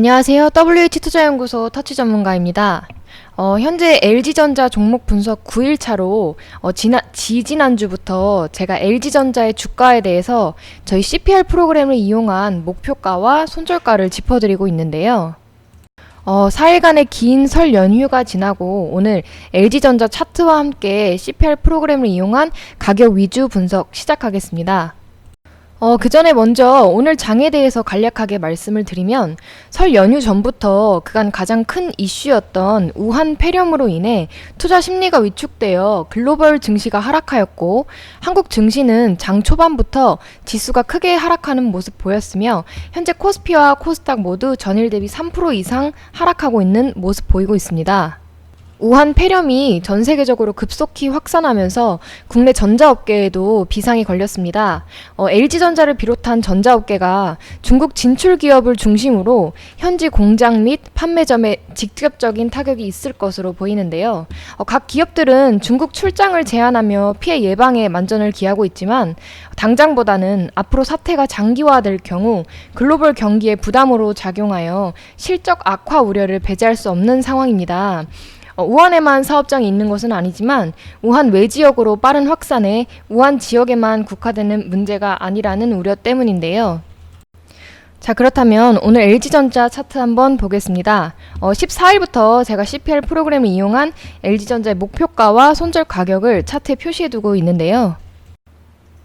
안녕하세요. WH투자연구소 터치 전문가입니다. 어, 현재 LG전자 종목 분석 9일차로 어, 지난, 지지난주부터 제가 LG전자의 주가에 대해서 저희 CPR 프로그램을 이용한 목표가와 손절가를 짚어드리고 있는데요. 어, 4일간의 긴 설 연휴가 지나고 오늘 LG전자 차트와 함께 CPR 프로그램을 이용한 가격 위주 분석 시작하겠습니다. 어, 그 전에 먼저 오늘 장에 대해서 간략하게 말씀을 드리면 설 연휴 전부터 그간 가장 큰 이슈였던 우한 폐렴으로 인해 투자 심리가 위축되어 글로벌 증시가 하락하였고 한국 증시는 장 초반부터 지수가 크게 하락하는 모습 보였으며 현재 코스피와 코스닥 모두 전일 대비 3% 이상 하락하고 있는 모습 보이고 있습니다. 우한 폐렴이 전 세계적으로 급속히 확산하면서 국내 전자업계에도 비상이 걸렸습니다. 어, LG전자를 비롯한 전자업계가 중국 진출 기업을 중심으로 현지 공장 및 판매점에 직접적인 타격이 있을 것으로 보이는데요. 어, 각 기업들은 중국 출장을 제한하며 피해 예방에 만전을 기하고 있지만 당장보다는 앞으로 사태가 장기화될 경우 글로벌 경기에 부담으로 작용하여 실적 악화 우려를 배제할 수 없는 상황입니다. 어, 우한에만 사업장이 있는 것은 아니지만 우한 외 지역으로 빠른 확산에 우한 지역에만 국화되는 문제가 아니라는 우려 때문인데요. 자 그렇다면 오늘 LG전자 차트 한번 보겠습니다. 어, 14일부터 제가 CPR 프로그램을 이용한 LG전자의 목표가와 손절 가격을 차트에 표시해 두고 있는데요.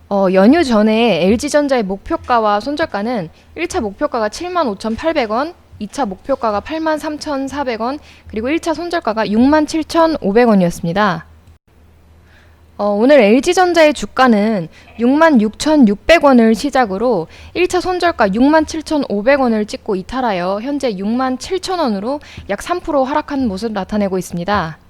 어, 연휴 전에 LG전자의 목표가와 손절가는 1차 목표가가 75,800원, 2차 목표가가 83,400원, 그리고 1차 손절가가 67,500원이었습니다. 어, 오늘 LG전자의 주가는 66,600원을 시작으로 1차 손절가 67,500원을 찍고 이탈하여 현재 67,000원으로 약 3% 하락한 모습 나타내고 있습니다.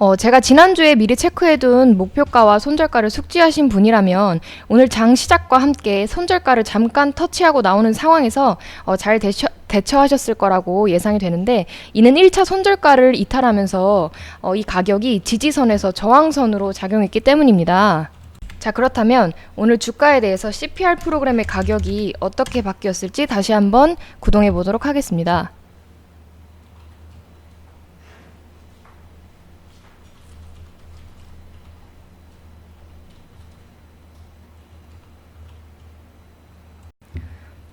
어, 제가 지난주에 미리 체크해둔 목표가와 손절가를 숙지하신 분이라면 오늘 장 시작과 함께 손절가를 잠깐 터치하고 나오는 상황에서 어, 잘 대처, 대처하셨을 거라고 예상이 되는데 이는 1차 손절가를 이탈하면서 어, 이 가격이 지지선에서 저항선으로 작용했기 때문입니다. 자 그렇다면 오늘 주가에 대해서 CPR 프로그램의 가격이 어떻게 바뀌었을지 다시 한번 구동해 보도록 하겠습니다.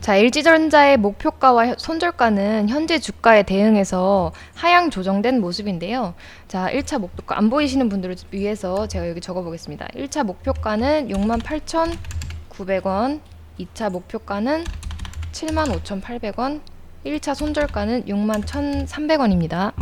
자, LG전자의 목표가와 손절가는 현재 주가에 대응해서 하향 조정된 모습인데요. 자, 1차 목표가 안 보이시는 분들을 위해서 제가 여기 적어 보겠습니다. 1차 목표가는 68,900원, 2차 목표가는 75,800원, 1차 손절가는 61,300원입니다.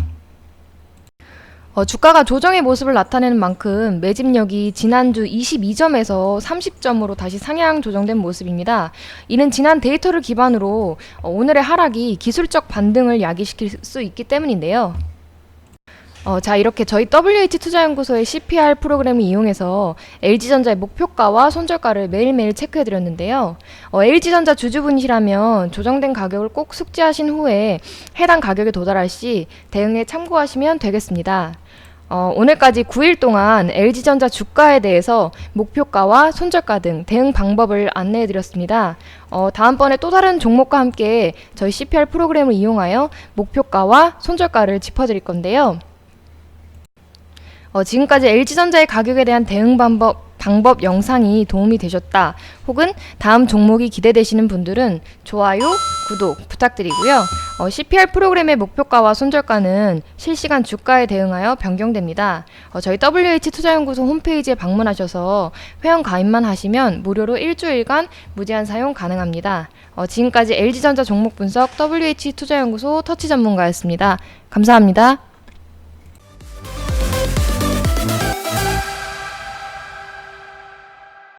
어, 주가가 조정의 모습을 나타내는 만큼 매집력이 지난주 22점에서 30점으로 다시 상향 조정된 모습입니다. 이는 지난 데이터를 기반으로 어, 오늘의 하락이 기술적 반등을 야기시킬 수 있기 때문인데요. 어, 자, 이렇게 저희 WH 투자연구소의 CPR 프로그램을 이용해서 LG전자의 목표가와 손절가를 매일매일 체크해 드렸는데요. 어, LG전자 주주분이시라면 조정된 가격을 꼭 숙지하신 후에 해당 가격에 도달할 시 대응에 참고하시면 되겠습니다. 어, 오늘까지 9일 동안 LG전자 주가에 대해서 목표가와 손절가 등 대응 방법을 안내해 드렸습니다. 어, 다음번에 또 다른 종목과 함께 저희 CPR 프로그램을 이용하여 목표가와 손절가를 짚어 드릴 건데요. 어, 지금까지 LG전자의 가격에 대한 대응 방법, 방법 영상이 도움이 되셨다 혹은 다음 종목이 기대되시는 분들은 좋아요, 구독 부탁드리고요. 어, CPR 프로그램의 목표가와 손절가는 실시간 주가에 대응하여 변경됩니다. 어, 저희 WH 투자연구소 홈페이지에 방문하셔서 회원 가입만 하시면 무료로 일주일간 무제한 사용 가능합니다. 어, 지금까지 LG전자 종목 분석 WH 투자연구소 터치 전문가였습니다. 감사합니다.